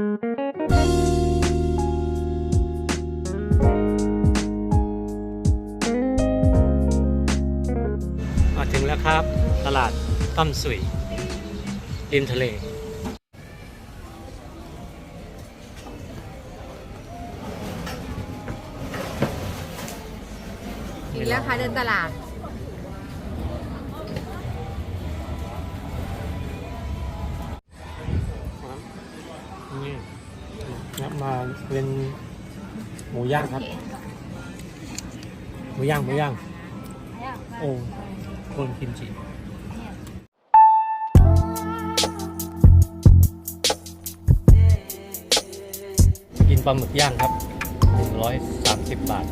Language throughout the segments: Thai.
มาถึงแล้วครับ ตลาดต้มสุยริมทะเลอีกแล้วค่ะเดินตลาด มาเป็นหมูย่างครับ หมูย่างหมูย่าง โอ้คนกิมจิกินปลาหมึกย่างครับ 130 บาท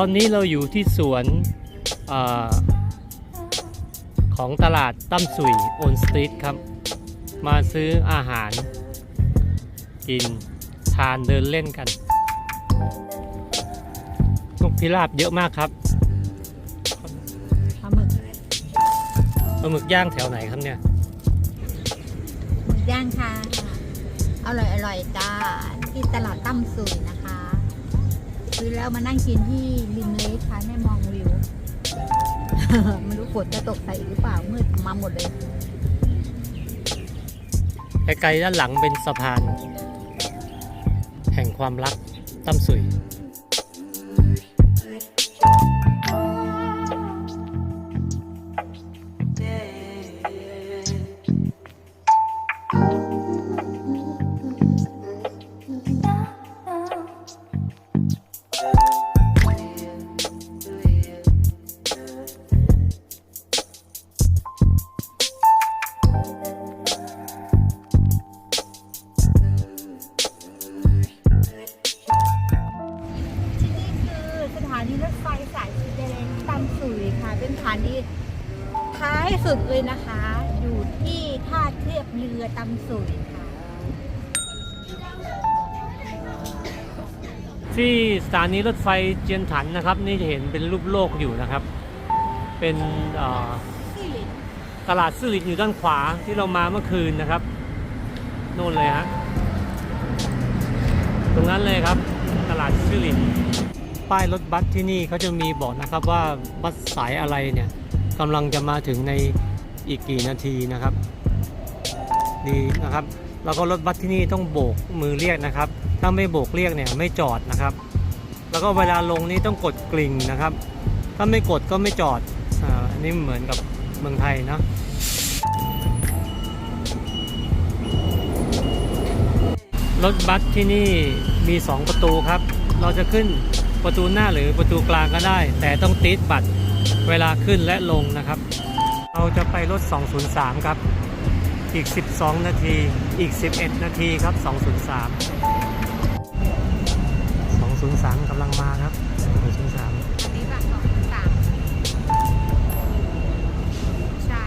ตอนนี้เราอยู่ที่สวนอาของตลาดตั้มสุยโอนสตรีทครับ มาซื้ออาหาร กินทานเดินเล่นกันนกพิราบเยอะมากครับปลาหมึกปลาหมึกย่างแถวไหนครับเนี่ยหมึกย่างค่ะ อร่อยอร่อยจ้าที่ตลาดตั้มสุยนะคะ ซื้อแล้วมานั่งกินที่ริมเลคค่ะแม่มองวิวไม่รู้ฝนจะตกใส่อีกหรือเปล่ามืดมาหมดเลยไกลๆด้านหลังเป็นสะพาน แห่งความรักตั้มสุยที่ สุดเลยนะคะ อยู่ที่ท่าเทียบเรือตำสุยค่ะ ที่สถานีรถไฟเจียนถันนะครับ นี่จะเห็นเป็นรูปโลกอยู่นะครับ เป็นเอ่อที่หลินตลาดซื่อหลินอยู่ด้านขวาที่เรามาเมื่อคืนนะครับโน่นเลยฮะตรงนั้นเลยครับ ตลาดซื่อหลินป้ายรถบัสที่นี่เขาจะมีบอกนะครับว่าบัสสายอะไรเนี่ย กำลังจะมาถึงในอีกกี่นาทีนะครับ ดีนะครับ แล้วก็รถบัสที่นี่ต้องโบกมือเรียกนะครับ ถ้าไม่โบกเรียกเนี่ยไม่จอดนะครับ แล้วก็เวลาลงนี่ต้องกดกริ่งนะครับ ถ้าไม่กดก็ไม่จอดอ่าอันนี้เหมือนกับเมืองไทยนะรถบัสที่นี่มี 2 ประตูครับ เราจะขึ้นประตูหน้าหรือประตูกลางก็ได้ แต่ต้องติดบัตร เวลาขึ้นและลงนะครับ เราจะไปรถ 203 ครับ อีก 12 นาที อีก 11 นาทีครับ 203 203กำลังมาครับ 203อันนี้แบบสองสามใช่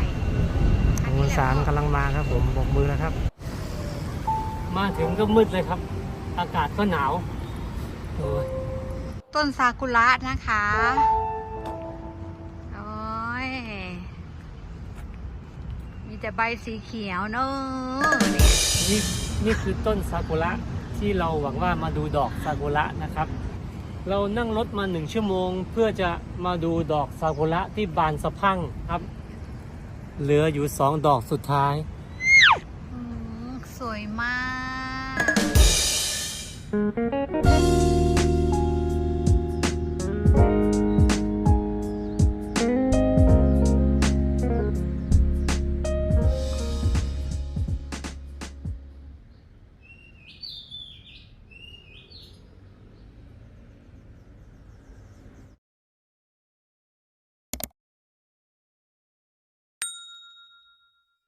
อันหนี้มูแหละสามกำลังมาครับผมบอกมือแล้วครับ มาถึงก็มืดเลยครับ อากาศก็หนาวโอ้ยต้นซากุระนะคะ แต่ใบสีเขียวเนอะนี่นี่คือต้นซากุระที่เราหวังว่ามาดูดอกซากุระนะครับ เรานั่งรถมาหนึ่งชั่วโมง เพื่อจะมาดูดอกซากุระที่บานสะพั่งครับ เหลืออยู่สองดอกสุดท้ายสวยมาก